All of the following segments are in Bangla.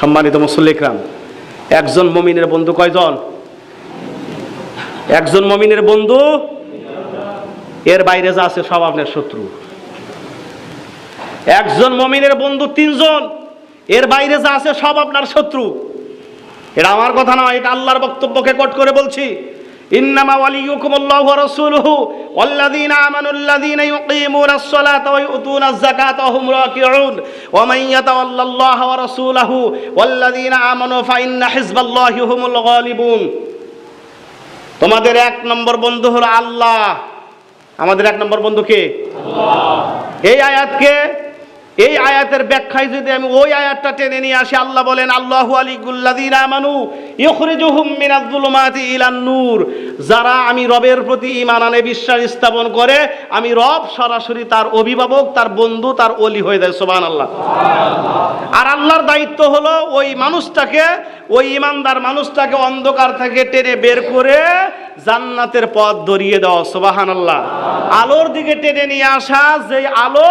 সম্মানিত মুসল্লিকরাম, একজন মমিনের বন্ধু কয়জন? একজন মমিনের বন্ধু, এর বাইরে যা আছে সব আপনার শত্রু। একজন মমিনের বন্ধু তিনজন, এর বাইরে যা আছে সব আপনার শত্রু। এটা আমার কথা নয়, এটা আল্লাহর বক্তব্যকে কট করে বলছি। ওয়া রাসূলুহু ওয়াল্লাযীনা আমানুল্লাযীনা ইউকিমুনাস সালাতা ওয়া ইউতুনাজ যাকাতা ওয়া হুম রাকিউন। ওয়া মান ইয়াতাওয়াল্লাল্লাহা ওয়া রাসূলাহু ওয়াল্লাযীনা আমানু ফা ইন্না হিজবাল্লাহি হুমুল গালিবুন। তোমাদের এক নম্বর বন্ধু হলো আল্লাহ। আমাদের এক নম্বর বন্ধু কে? এই আয়াতকে এই আয়াতের ব্যাখ্যায় যদি আমি ওই আয়াতটা টেনে নিয়ে আসি, আল্লাহ বলেন, আল্লাহ আলিকুল্লাযীনা আমানু নূর। যারা আমি রবের প্রতি ঈমান আনে, বিশ্বাস স্থাপন করে, আমি রব সরাসরি তার অভিভাবক, তার বন্ধু, তার ওলি হয়ে যায়, সুবহানাল্লাহ। আর আল্লাহর দায়িত্ব হলো ওই মানুষটাকে, ওই ইমানদার মানুষটাকে অন্ধকার থেকে টেনে বের করে জান্নাতের পথ ধরিয়ে দেওয়া, সুবহানাল্লাহ। আলোর দিকে টেনে নিয়ে আসা যে আলো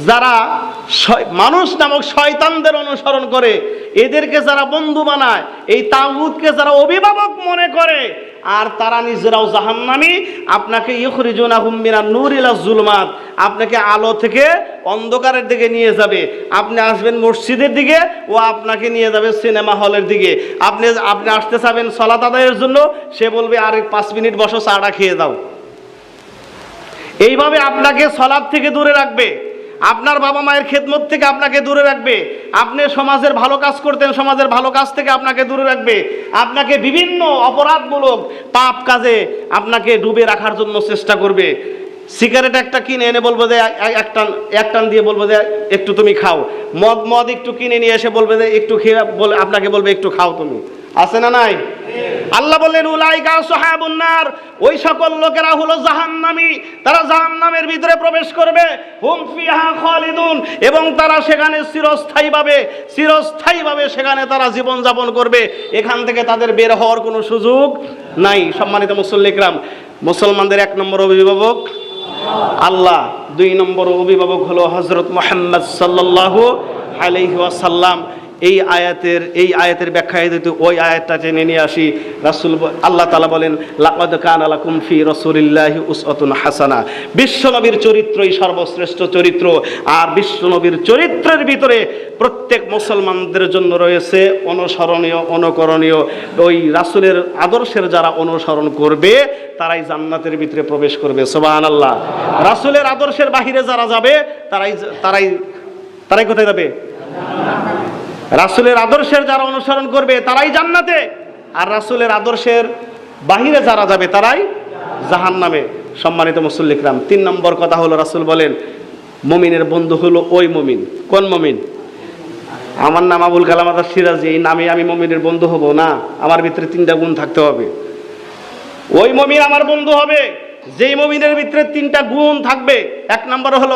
যারা মানুষ নামক শয়তানদের অনুসরণ করে, এদেরকে যারা বন্ধু বানায়, এই তাগুতকে যারা অভিভাবক মনে করে, আর তারা নিজেরাও জাহান্নামী, আপনাকে ইখরিজুনা হুম্মিনা নূর ইলা জুলমাত, আপনাকে আলো থেকে অন্ধকারের দিকে নিয়ে যাবে। আপনি আসবেন মসজিদের দিকে ও আপনাকে নিয়ে যাবে সিনেমা হলের দিকে। আপনি আপনি আসতে চাবেন সলাত আদায়ের জন্য, সে বলবে, আর, পাঁচ মিনিট বসো, চাটা খেয়ে দাও। এইভাবে আপনাকে সলাদ থেকে দূরে রাখবে। আপনার বাবা মায়ের খেদমত থেকে আপনাকে দূরে রাখবে। আপনি সমাজের ভালো কাজ করতেন, সমাজের ভালো কাজ থেকে আপনাকে দূরে রাখবে। আপনাকে বিভিন্ন অপরাধমূলক পাপ কাজে আপনাকে ডুবে রাখার জন্য চেষ্টা করবে। সিগারেট একটা কিনে এনে বলব যে এক- এক টান এক টান দিয়ে বলব যে, একটু তুমি খাও। মদ মদ একটু কিনে নিয়ে এসে বলবে যে, একটু খেয়ে বলে, আপনাকে বলবে, একটু খাও তুমি। আছে না নাই? আল্লাহ বললেন, উলাইকা সাহাবুন নার। ওই সকল লোকেরা হলো জাহান্নামী। তারা জাহান্নামের ভিতরে প্রবেশ করবে। হুম ফিহা খালিদুন। এবং তারা সেখানে চিরস্থায়ীভাবে চিরস্থায়ীভাবে সেখানে তারা জীবন যাপন করবে। এখান থেকে তাদের বের হওয়ার কোনো সুযোগ নাই। সম্মানিত মুসল্লিকরাম মুসলমানদের এক নম্বর অভিভাবক আল্লাহ, দুই নম্বর অভিভাবক হলো হজরত মোহাম্মদ সাল্লাল্লাহু আলাইহি ওয়াসাল্লাম। এই আয়াতের এই আয়াতের ব্যাখ্যায় যদি ওই আয়াতটা টেনে নিয়ে আসি, রাসূল আল্লাহ তালা বলেন, লাকাদ কানা লাকুম ফি রাসূলিল্লাহি উসওয়াতুন হাসানা। বিশ্বনবীর চরিত্রই সর্বশ্রেষ্ঠ চরিত্র, আর বিশ্বনবীর চরিত্রের ভিতরে প্রত্যেক মুসলমানদের জন্য রয়েছে অনুসরণীয়, অনুকরণীয়। ওই রাসুলের আদর্শের যারা অনুসরণ করবে, তারাই জান্নাতের ভিতরে প্রবেশ করবে। সোবাহান আল্লাহ রাসূলের আদর্শের বাহিরে যারা যাবে, তারাই তারাই তারাই কোথায় যাবে? রাসূলের আদর্শের যারা অনুসরণ করবে তারাই জান্নাতে, আর রাসুলের আদর্শের বাহিরে যারা যাবে তারাই জাহান্নামে। সম্মানিত মুসল্লিকরাম, তিন নম্বর কথা হলো রাসুল বলেন, মমিনের বন্ধু হলো ওই মমিন। কোন মমিন? আমার নাম আবুল কালাম আজাদ সিরাজি, এই নামে আমি মমিনের বন্ধু হব না, আমার ভিতরে তিনটা গুণ থাকতে হবে। ওই মমিন আমার বন্ধু হবে, যেই মমিনের ভিতরে তিনটা গুণ থাকবে, এক নম্বর হলো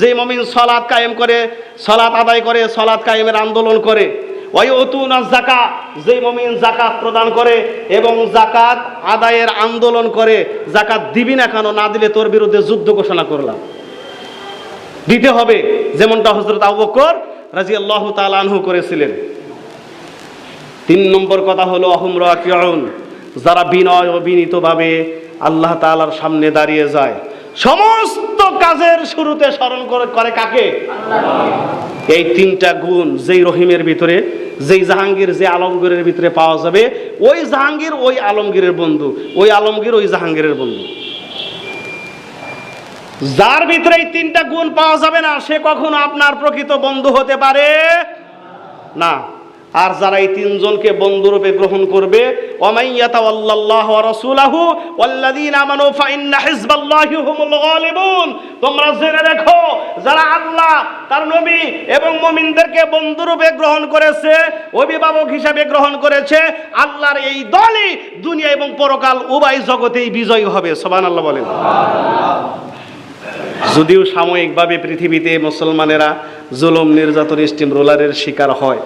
যে মমিন সলাৎ কায়েম করে সলাৎ আদায় করে সলাৎ কায়েমের আন্দোলন করে। জাকা যে মমিন জাকাত প্রদান করে এবং জাকাত আদায়ের আন্দোলন করে জাকাত দিবি না কেন, না দিলে তোর বিরুদ্ধে যুদ্ধ ঘোষণা করলাম। দিতে হবে, যেমনটা হজরত আবু বকর রাজি আল্লাহ আনহু করেছিলেন। তিন নম্বর কথা হলো, অহম রাকিউন, যারা বিনয় বিনীতভাবে আল্লাহ তাআলার সামনে দাঁড়িয়ে যায়। সমস্ত কাজের শুরুতে স্মরণ করে করে কাকে? এই তিনটা গুণ যেই রহিমের ভিতরে, যেই জাহাঙ্গীর, যে আলমগীরের ভিতরে পাওয়া যাবে, ওই জাহাঙ্গীর ওই আলমগীরের বন্ধু, ওই আলমগীর ওই জাহাঙ্গীরের বন্ধু। যার ভিতরে এই তিনটা গুণ পাওয়া যাবে না, সে কখনো আপনার প্রকৃত বন্ধু হতে পারে না। আর যারা এই তিনজনকে বন্ধুরূপে গ্রহণ করবে তোমরা জেনে রেখো, যারা আল্লাহ, তার নবী এবং মুমিনদেরকে বন্ধুরূপে গ্রহণ করেছে, অভিভাবক হিসাবে গ্রহণ করেছে, আল্লাহর এই দলই দুনিয়া এবং পরকাল উভয় জগতেই বিজয়ী হবে সবান আল্লাহ বলেন। যদিও সাময়িকভাবে পৃথিবীতে মুসলমানেরা জুলুম, নির্যাতন স্টিম রোলারের শিকার হয়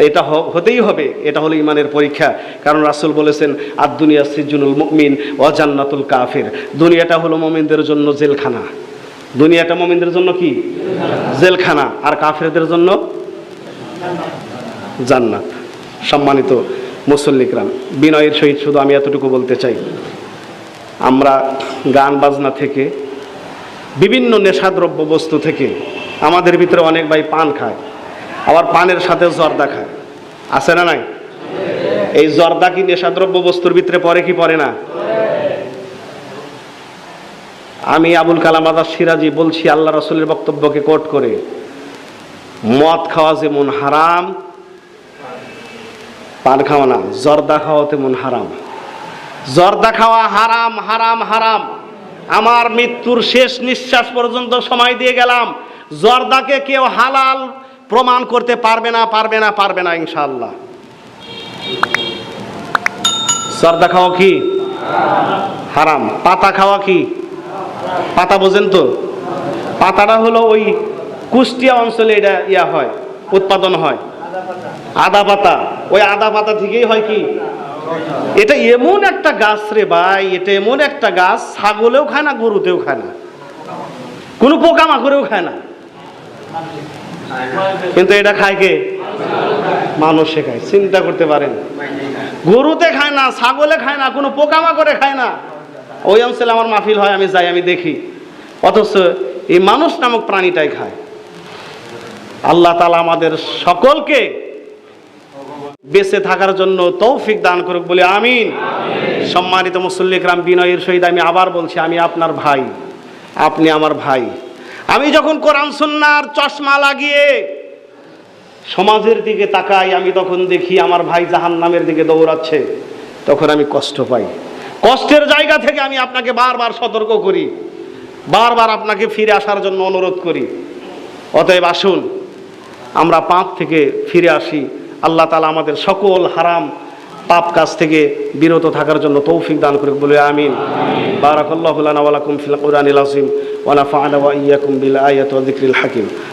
এটা হতেই হবে, এটা হলো ইমানের পরীক্ষা। কারণ রাসূল বলেছেন আর দুনিয়া সিজনুল মুমিন ও জান্নাতুল কাফির। দুনিয়াটা হলো মুমিনদের জন্য জেলখানা। দুনিয়াটা মুমিনদের জন্য কি? জেলখানা। আর কাফেরদের জন্য? জান্নাত। সম্মানিত মুসল্লিকরাম, বিনয়ের সহিত শুধু আমি এতটুকু বলতে চাই। আমরা গান বাজনা থেকে, বিভিন্ন নেশাদ্রব্য বস্তু থেকে, আমাদের ভিতরে অনেক ভাই পান খায়। আবার পানের সাথে জর্দা খায়। আছে না নাই? এই জর্দা কি নেশাদ্রব্য বস্তুর ভিতরে পরে কি পরে না? আমি আবুল কালাম আজাদ সিরাজি বলছি, আল্লাহ রসুলের বক্তব্যকে কোট করে, মদ খাওয়া যেমন হারাম, পান খাওয়া না, জর্দা খাওয়া তেমন হারাম। জর্দা খাওয়া হারাম হারাম হারাম। আমার মৃত্যুর শেষ নিঃশ্বাস পর্যন্ত সময় দিয়ে গেলাম। জর্দাকে কেউ হালাল প্রমাণ করতে পারবে না পারবে না পারবে না ইনশাল্লাহ সর্দা খাওয়া কি? হারাম। পাতা খাওয়া কি? পাতা বোঝেন তো? পাতাটা হলো ওই কুষ্টিয়া অঞ্চলে এটা ইয়া হয়, উৎপাদন হয়। আদা পাতা। ওই আদা পাতা থেকেই হয় কি? এটা এমন একটা গাছ রে ভাই, এটা এমন একটা গাছ, ছাগলেও খায় না, গরুতেও খায় না। কোনো পোকামাকড়েও খায় না। কিন্তু এটা খায় কে? মানুষে খায় চিন্তা করতে পারেন। গরুতে খায় না, ছাগলে খায় না, কোনো পোকামাকড়ে খায় না। ওই অঞ্চলে আমার মাহফিল হয়, আমি যাই, আমি দেখি। অথচ এই মানুষ নামক প্রাণীটাই খায়। আল্লাহ তালা আমাদের সকলকে বেঁচে থাকার জন্য তৌফিক দান করুক বলে আমিন। সম্মানিত মুসল্লিকরাম বিনয়ের সহিত আমি আবার বলছি, আমি আপনার ভাই, আপনি আমার ভাই। আমি যখন কোরআন সুন্নার চশমা লাগিয়ে সমাজের দিকে তাকাই, আমি তখন দেখি আমার ভাই জাহান নামের দিকে দৌড়াচ্ছে। তখন আমি কষ্ট পাই। কষ্টের জায়গা থেকে আমি আপনাকে বারবার সতর্ক করি। বারবার আপনাকে ফিরে আসার জন্য অনুরোধ করি। অতএব আসুন, আমরা পাপ থেকে ফিরে আসি। আল্লাহ তালা আমাদের সকল হারাম পাপ কাজ থেকে বিরত থাকার জন্য তৌফিক দান করে বলে আমিন। بارك الله لنا ولكم في القرآن العظيم ونفعنا وإياكم بالآية والذكر الحكيم.